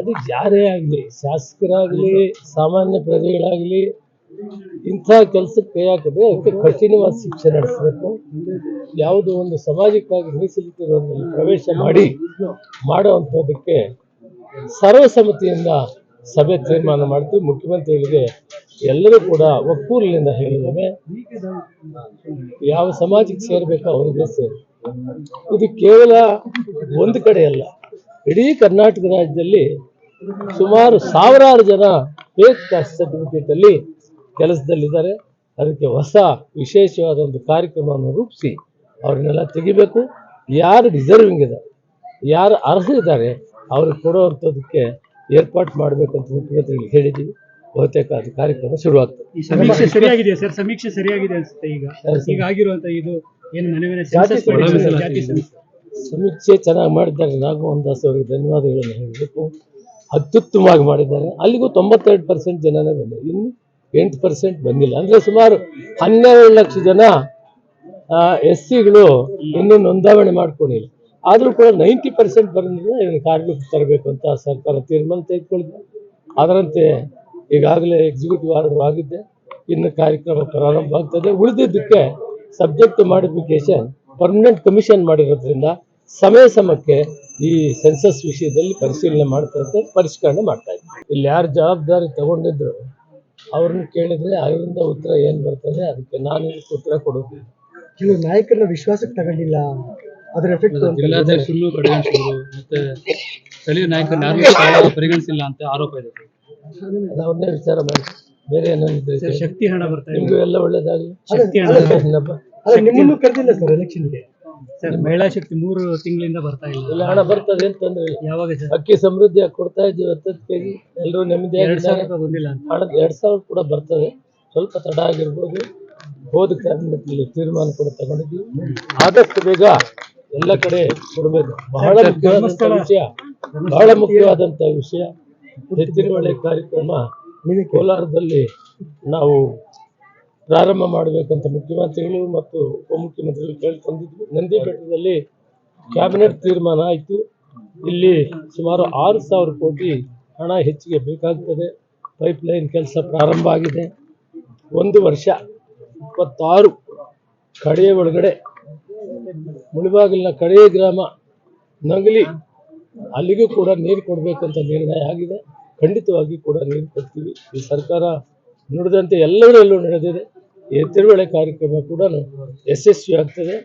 ಅದು ಯಾರೇ ಆಗ್ಲಿ ಶಾಸಕರಾಗ್ಲಿ ಸಾಮಾನ್ಯ ಪ್ರಜೆಗಳಾಗ್ಲಿ ಇಂಥ ಕೆಲಸಕ್ಕೆ ಕೈ ಹಾಕಿದ್ರೆ ಅದಕ್ಕೆ ಕಠಿಣವಾದ ಶಿಕ್ಷೆ ನಡೆಸಬೇಕು. ಯಾವುದೋ ಒಂದು ಸಮಾಜಕ್ಕಾಗಿ ಮೀಸಲಿಟ್ಟಿರೋದ್ರಲ್ಲಿ ಪ್ರವೇಶ ಮಾಡಿ ಮಾಡುವಂಥದ್ದಕ್ಕೆ ಸರ್ವಸಮ್ಮತಿಯಿಂದ ಸಭೆ ತೀರ್ಮಾನ ಮಾಡ್ತೀವಿ. ಮುಖ್ಯಮಂತ್ರಿಗಳಿಗೆ ಎಲ್ಲರೂ ಕೂಡ ಒಕ್ಕೂಲಿನಿಂದ ಹೇಳಿದ್ದೇವೆ ಯಾವ ಸಮಾಜಕ್ಕೆ ಸೇರ್ಬೇಕು ಅವರಿಗೆ ಸೇರಿ ಇದು ಕೇವಲ ಒಂದು ಕಡೆ ಅಲ್ಲ. ಇಡೀ ಕರ್ನಾಟಕ ರಾಜ್ಯದಲ್ಲಿ ಸುಮಾರು ಸಾವಿರಾರು ಜನ ಫೇಕ್ ಕಾಸ್ಟ್ ಸರ್ಟಿಫಿಕೇಟ್ ಅಲ್ಲಿ ಕೆಲಸದಲ್ಲಿದ್ದಾರೆ. ಅದಕ್ಕೆ ಹೊಸ ವಿಶೇಷವಾದ ಒಂದು ಕಾರ್ಯಕ್ರಮವನ್ನು ರೂಪಿಸಿ ಅವ್ರನ್ನೆಲ್ಲ ತೆಗಿಬೇಕು. ಯಾರು ಡಿಸರ್ವಿಂಗ್ ಇದೆ ಯಾರು ಅರ್ಹ ಇದ್ದಾರೆ ಅವ್ರಿಗೆ ಕೊಡೋವಂಥದಕ್ಕೆ ಏರ್ಪಾಟ್ ಮಾಡಬೇಕಂತ ಮುಖ್ಯಮಂತ್ರಿಗಳಿಗೆ ಹೇಳಿದ್ದೀವಿ. ಬಹುತೇಕ ಅದು ಕಾರ್ಯಕ್ರಮ ಶುರುವಾಗ್ತದೆ. ಈ ಸಮೀಕ್ಷೆ ಸರಿಯಾಗಿದೆ ಸರ್? ಸಮೀಕ್ಷೆ ಸರಿಯಾಗಿದೆ ಅನ್ಸುತ್ತೆ ಈಗ. ಈಗ ಆಗಿರುವಂತ ಇದು ಏನು ಮನೆ ಮನೆ ಜಾತಿ ಸಮೀಕ್ಷೆ. ಸಮೀಕ್ಷೆ. ಚೆನ್ನಾಗಿ ಮಾಡಿದ್ದಾರೆ. ರಾಘಮೋಹನ್ ದಾಸ್ ಅವರಿಗೆ ಧನ್ಯವಾದಗಳನ್ನು ಹೇಳಬೇಕು. ಅತ್ಯುತ್ತಮವಾಗಿ ಮಾಡಿದ್ದಾರೆ. ಅಲ್ಲಿಗೂ ತೊಂಬತ್ತೆರಡು ಪರ್ಸೆಂಟ್ ಜನನೇ ಬಂದಿದೆ ಇನ್ನು ಎಂಟು ಪರ್ಸೆಂಟ್ ಬಂದಿಲ್ಲ. ಅಂದರೆ ಸುಮಾರು ಹನ್ನೆರಡು ಲಕ್ಷ ಜನ ಎಸ್ ಸಿಗಳು ಇನ್ನೂ ನೋಂದಾವಣೆ ಮಾಡ್ಕೊಂಡಿಲ್ಲ. ಆದರೂ ಕೂಡ ನೈಂಟಿ ಪರ್ಸೆಂಟ್ ಬಂದಿಲ್ಲ ಇದನ್ನು ಕಾರ್ಮಿಕ ತರಬೇಕು ಅಂತ ಸರ್ಕಾರ ತೀರ್ಮಾನ ತೆಗೆದುಕೊಂಡಿದೆ. ಅದರಂತೆ ಈಗಾಗಲೇ ಎಕ್ಸಿಕ್ಯೂಟಿವ್ ಆರ್ಡರ್ ಆಗಿದ್ದೆ. ಇನ್ನು ಕಾರ್ಯಕ್ರಮ ಪ್ರಾರಂಭ ಆಗ್ತದೆ. ಉಳಿದಿದ್ದಕ್ಕೆ ಸಬ್ಜೆಕ್ಟ್ ಮಾಡಿಫಿಕೇಶನ್ ಪರ್ಮನೆಂಟ್ ಕಮಿಷನ್ ಮಾಡಿರೋದ್ರಿಂದ ಸಮಯ ಸಮಯಕ್ಕೆ ಈ ಸೆನ್ಸಸ್ ವಿಷಯದಲ್ಲಿ ಪರಿಶೀಲನೆ ಮಾಡ್ತಾ ಪರಿಷ್ಕರಣೆ ಮಾಡ್ತಾ ಇದ್ದಾರೆ ಇಲ್ಲಿ ಯಾರು ಜವಾಬ್ದಾರಿ ತಗೊಂಡಿದ್ರು ಅವ್ರನ್ನ ಕೇಳಿದ್ರೆ ಅವರಿಂದ ಉತ್ತರ ಏನು ಬರ್ತದೆ ಅದಕ್ಕೆ ನಾನು ಇದಕ್ಕೆ ಉತ್ತರ ಕೊಡೋದಿಲ್ಲ ಕೆಲವು ನಾಯಕರನ್ನ ವಿಶ್ವಾಸಕ್ಕೆ ತಗೊಂಡಿಲ್ಲ ಅದರ ಎಫೆಕ್ಟ್ ಸುಳ್ಳು ಕಡೆಗಣಿಸಿದ್ರು ಮತ್ತೆ ಸ್ಥಳೀಯ ನಾಯಕರು ಯಾರು ಪರಿಗಣಿಸಿಲ್ಲ ಅಂತ ಆರೋಪ ಇದೆ. ಅದು ಅವ್ರನ್ನೇ ವಿಚಾರ ಮಾಡಿ. ಬೇರೆ ಏನೋ ಶಕ್ತಿ ಹಣ ಬರ್ತಾ ಇದೆ. ನಿಮಗೂ ಎಲ್ಲ ಒಳ್ಳೇದಾಗಲಿ. ಶಕ್ತಿ ಹಣ ನಿಮ್ಮನ್ನು ಕರೆದಿಲ್ಲ ಸರ್ ಎಲೆಕ್ಷನ್ಗೆ ಸರ್ ಮಹಿಳಾ ಶಕ್ತಿ ಮೂರು ತಿಂಗಳಿಂದ ಬರ್ತಾ ಇಲ್ಲ. ಇಲ್ಲ ಹಣ ಬರ್ತದೆ ಅಂತಂದ್ರೆ ಯಾವಾಗ ಸರ್? ಅಕ್ಕಿ ಸಮೃದ್ಧಿ ಕೊಡ್ತಾ ಇದ್ದೀವಿ ಎಲ್ಲರೂ ಎರಡ್ ಎರಡು ಸಾವಿರ ಬಂದಿಲ್ಲ ಹಣ ಎರಡು ಸಾವಿರ ಕೂಡ ಬರ್ತದೆ. ಸ್ವಲ್ಪ ತಡ ಆಗಿರ್ಬೋದು. ಹೋದ ಕಾರಣದಲ್ಲಿ ತೀರ್ಮಾನ ಕೂಡ ತಗೊಂಡಿದ್ದೀವಿ. ಆದಷ್ಟು ಬೇಗ ಎಲ್ಲ ಕಡೆ ಕೊಡಬೇಕು. ಬಹಳ ಮುಖ್ಯವಾದಂತಹ ವಿಷಯ. ಬಹಳ ಮುಖ್ಯವಾದಂತಹ ವಿಷಯ. ಎತ್ತಿನ ಒಳ್ಳೆ ಕಾರ್ಯಕ್ರಮ ಕೋಲಾರದಲ್ಲಿ ನಾವು ಪ್ರಾರಂಭ ಮಾಡಬೇಕಂತ ಮುಖ್ಯಮಂತ್ರಿಗಳು ಮತ್ತು ಉಪಮುಖ್ಯಮಂತ್ರಿಗಳು ನಂದಿ ಬೆಟ್ಟದಲ್ಲಿ ಕ್ಯಾಬಿನೆಟ್ ತೀರ್ಮಾನ ಆಯಿತು. ಇಲ್ಲಿ ಸುಮಾರು ಆರು ಸಾವಿರ ಕೋಟಿ ಹಣ ಹೆಚ್ಚಿಗೆ ಬೇಕಾಗ್ತದೆ. ಪೈಪ್ಲೈನ್ ಕೆಲಸ ಪ್ರಾರಂಭ ಆಗಿದೆ. ಒಂದು ವರ್ಷ ಇಪ್ಪತ್ತಾರು ಕಡೆಯ ಒಳಗಡೆ ಮುಳುಬಾಗಿಲಿನ ಕಡೆಯ ಗ್ರಾಮ ನಗಲಿ ಅಲ್ಲಿಗೂ ಕೂಡ ನೀರು ಕೊಡಬೇಕಂತ ನಿರ್ಣಯ ಆಗಿದೆ. ಖಂಡಿತವಾಗಿ ಕೂಡ ನೀರು ಕೊಡ್ತೀವಿ. ಈ ಸರ್ಕಾರ ನುಡಿದಂತೆ ಎಲ್ಲದರಲ್ಲೂ ನಡೆದಿದೆ. ಈ ತಿರುವಳೆ ಕಾರ್ಯಕ್ರಮ ಕೂಡ ಯಶಸ್ವಿ ಆಗ್ತದೆ.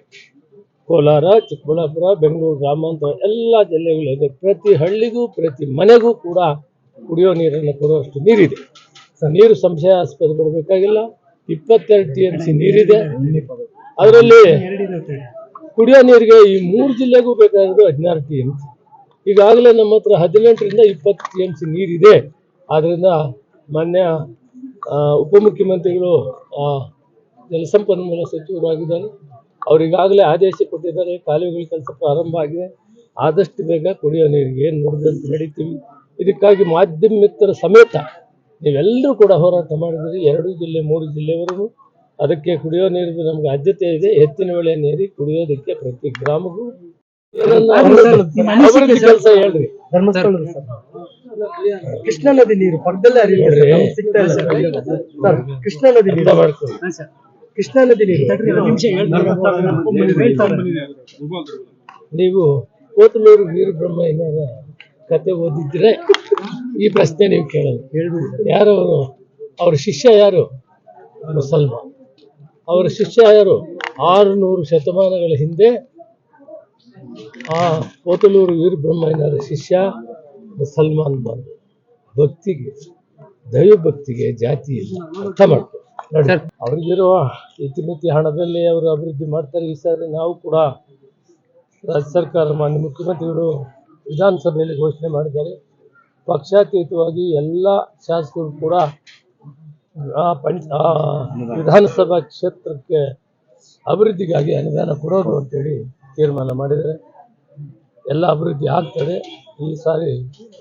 ಕೋಲಾರ ಚಿಕ್ಕಬಳ್ಳಾಪುರ ಬೆಂಗಳೂರು ಗ್ರಾಮಾಂತರ ಎಲ್ಲ ಜಿಲ್ಲೆಗಳಿದೆ ಪ್ರತಿ ಹಳ್ಳಿಗೂ ಪ್ರತಿ ಮನೆಗೂ ಕೂಡ ಕುಡಿಯೋ ನೀರನ್ನು ಕೊಡುವಷ್ಟು ನೀರಿದೆ. ನೀರು ಸಂಶಯಾಸ್ಪದ ಬರಬೇಕಾಗಿಲ್ಲ. ಇಪ್ಪತ್ತೆರಡು ಟಿ ಎಂ ಸಿ ನೀರಿದೆ. ಅದರಲ್ಲಿ. ಕುಡಿಯೋ ನೀರಿಗೆ ಈ ಮೂರು ಜಿಲ್ಲೆಗೂ ಬೇಕಾಗಿರೋದು ಹದಿನಾರು ಟಿ ಎಂ ಸಿ ಈಗಾಗಲೇ ನಮ್ಮ ಹತ್ರ ಹದಿನೆಂಟರಿಂದ ಇಪ್ಪತ್ತು ಟಿ ಎಂ ಸಿ ನೀರಿದೆ. ಆದ್ದರಿಂದ ಮಾನ್ಯ ಆ, ಉಪಮುಖ್ಯಮಂತ್ರಿಗಳು ಜಲಸಂಪನ್ಮೂಲ ಸಚಿವರು ಆಗಿದ್ದಾರೆ. ಅವರಿಗಾಗಲೇ ಆದೇಶ ಕೊಟ್ಟಿದ್ದಾರೆ ಕಾಲುವೆಗಳ ಕೆಲಸ ಪ್ರಾರಂಭ ಆಗಿದೆ. ಆದಷ್ಟು ಬೇಗ ಕುಡಿಯೋ ನೀರಿಗೆ ಏನು ನುಡಿದಂತೆ ನಡೀತೀವಿ. ಇದಕ್ಕಾಗಿ ಮಾಧ್ಯಮ ಮಿತ್ರರ ಸಮೇತ ನೀವೆಲ್ಲರೂ ಕೂಡ ಹೋರಾಟ ಮಾಡಿದ್ರಿ. ಎರಡು ಜಿಲ್ಲೆ ಮೂರು ಜಿಲ್ಲೆವರೆಗೂ ಅದಕ್ಕೆ ಕುಡಿಯೋ ನೀರಿನ ನಮ್ಗೆ ಆದ್ಯತೆ ಇದೆ. ಎತ್ತಿನ ವೇಳೆ ನೀರಿ ಕುಡಿಯೋದಕ್ಕೆ ಪ್ರತಿ ಗ್ರಾಮಗೂ ಕೆಲಸ ಹೇಳ್ರಿ. ಧರ್ಮಸ್ಥಳದ ಸರ್. ಕೃಷ್ಣಾ ನದಿ ನೀರು ಪಕ್ಕದಲ್ಲೇ ಹರಿಯುತ್ತೆ ನಮ್ಗೆ ಸಿಗ್ತಾ ಇಲ್ಲ ಸರ್. ಸರ್. ಕೃಷ್ಣಾ ನದಿ ನೀರು. ಕೃಷ್ಣ ನದಿ ನೀರು. ನೀವು ಒಂದು ನಿಮಿಷ ಬ್ರಹ್ಮ ನೀವು ಕೋತಲೂರು ವೀರಬ್ರಹ್ಮಯ್ಯನವರ ಕತೆ ಓದಿದ್ರೆ ಈ ಪ್ರಶ್ನೆ ನೀವು ಕೇಳೋದು. ಯಾರು ಅವರು ಅವ್ರ ಶಿಷ್ಯ ಯಾರು? ಮುಸಲ್ಮಾನ್ ಅವರ ಶಿಷ್ಯ ಯಾರು? ಆರುನೂರು ಶತಮಾನಗಳ ಹಿಂದೆ ಆ ಕೋತಲೂರು ವೀರಬ್ರಹ್ಮಯ್ಯನವರ ಶಿಷ್ಯ ಮುಸಲ್ಮಾನ್ ಬಂದ ಭಕ್ತಿಗೆ ದೈವ ಭಕ್ತಿಗೆ ಜಾತಿ ಇಲ್ಲ ಅರ್ಥ ಮಾಡ್ತಾರೆ ಅವ್ರಿಗಿರುವ ಇತಿಮಿತಿ ಹಣದಲ್ಲಿ ಅವರು ಅಭಿವೃದ್ಧಿ ಮಾಡ್ತಾರೆ ಈ ಸಾರಿ ನಾವು ಕೂಡ ರಾಜ್ಯ ಸರ್ಕಾರ ಮಾನ್ಯ ಮುಖ್ಯಮಂತ್ರಿಗಳು ವಿಧಾನಸಭೆಯಲ್ಲಿ ಘೋಷಣೆ ಮಾಡಿದ್ದಾರೆ. ಪಕ್ಷಾತೀತವಾಗಿ ಎಲ್ಲ ಶಾಸಕರು ಕೂಡ ಆ ಪಂಚ ಆ ವಿಧಾನಸಭಾ ಕ್ಷೇತ್ರಕ್ಕೆ ಅಭಿವೃದ್ಧಿಗಾಗಿ ಅನುದಾನ ಕೊಡೋದು ಅಂತೇಳಿ ತೀರ್ಮಾನ ಮಾಡಿದರೆ ಎಲ್ಲ ಅಭಿವೃದ್ಧಿ ಆಗ್ತದೆ. ಈ ಸಾರಿ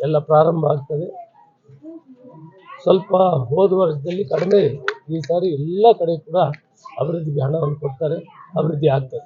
ಎಲ್ಲ ಪ್ರಾರಂಭ ಆಗ್ತದೆ. ಸ್ವಲ್ಪ ಹೋದ ವರ್ಷದಲ್ಲಿ ಕಡಿಮೆ ಈ ಸಾರಿ ಎಲ್ಲ ಕಡೆ ಕೂಡ ಅಭಿವೃದ್ಧಿಗೆ ಹಣವನ್ನು ಕೊಡ್ತಾರೆ. ಅಭಿವೃದ್ಧಿ ಆಗ್ತದೆ.